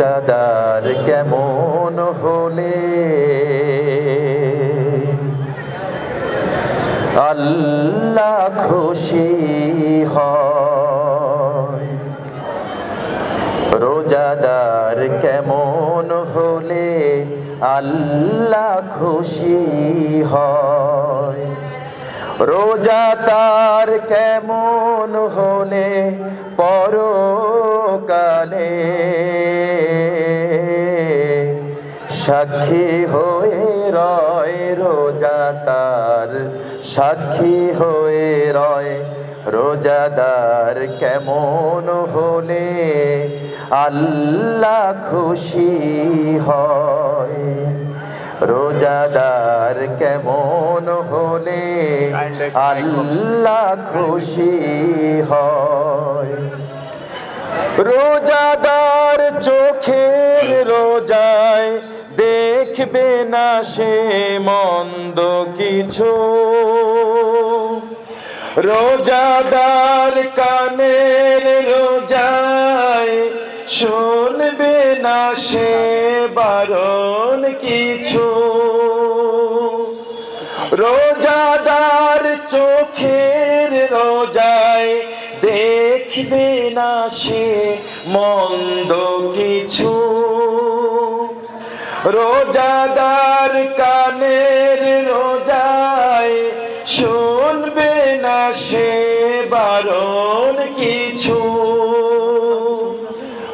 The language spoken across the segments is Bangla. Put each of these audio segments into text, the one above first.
রোজাদার কেমন হলে? আল্লাহ খুশি হয়। রোজাদার কেমন হলে? আল্লাহ খুশি হয়। রোজা তার কেমন হলে? পরকালে সাক্ষী হয়ে রয় রোজা তার। সাক্ষী হয়ে রয় রোজাদার কেমন হলে? আল্লাহ খুশি হয়। রোজাদার কেমন হলে? আল্লাহ খুশি হয়। রোজাদার চোখের রোজায় দেখবে না সে মন্দ কিছু। রোজাদার কানের রোজায় শুনবে না সে বারণ কিছু। রোজাদার চোখের রোজায় দেখবে না সে মন্দ কিছু। রোজাদার কানের রোজায় শুনবে না সে বারণ কিছু।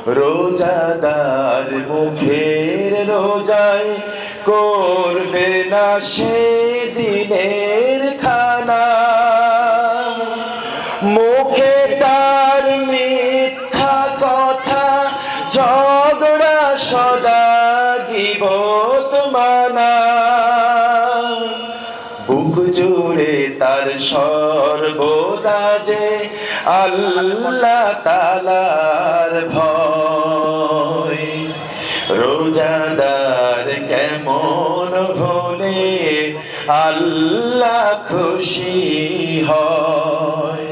রোজাদার মুখের রোজায় করবে না সে দিনের খানা। মুখে তার মিথ্যা কথা ঝগড়া সর্বদা যে আল্লাহ তালার ভয়। রোজাদার কেমন হলে আল্লাহ খুশি হয়।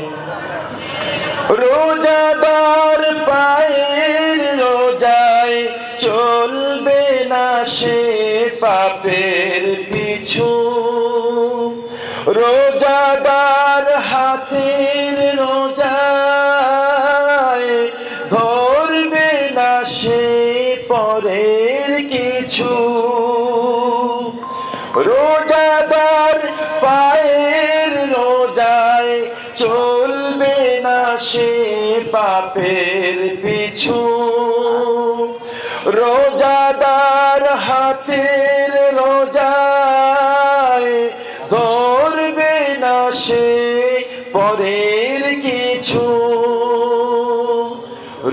রোজাদার পায়ের রোজায় চলবে না সে পাপের পিছু। রোজাদার হাতের রোজায় ধরবে না সে পরের কিছু। রোজাদার পায়ের রোজায় চলবে না সে পাপের পিছু। রোজাদার হাতের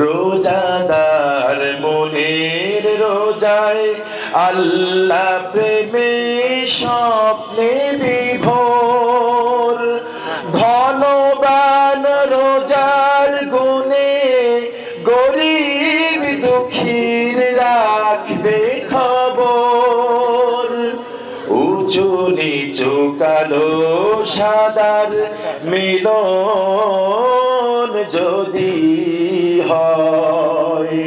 রোজাদার মনের রোজায় আল্লাহ প্রেমে স্বপ্নে বিভোর। ধনবান রোজার গুণে গরিব দুঃখীর রাখবে খবর। উঁচু নিচু কালো সাদার মিলন যদি হয়,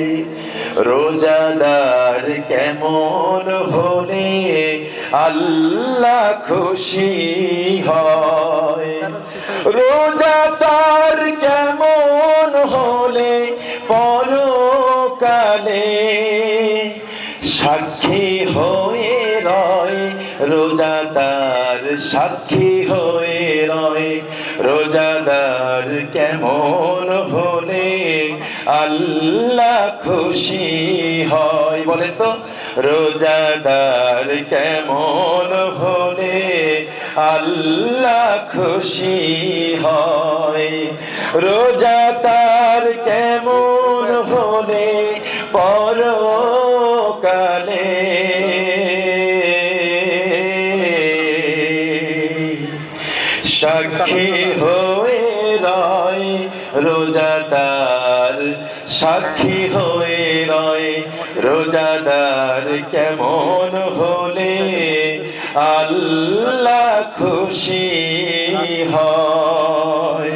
রোজাদার কেমন হলে আল্লাহ খুশি হয়? রোজাদার কেমন হলে পরকালে সাক্ষী হয়ে রয়, রোজাদার সাক্ষী হয়ে রয় রোজাদার কেমন হলে আল্লাহ খুশি হয়? বলে তো, রোজাদার কেমন হলে আল্লাহ খুশি হয়? রোজা তার কেমন হলে পরকালে সাক্ষী হয়ে রয় রোজাদার সাক্ষী হয়ে রয়। রোজাদার কেমন হলে আল্লাহ খুশি হয়।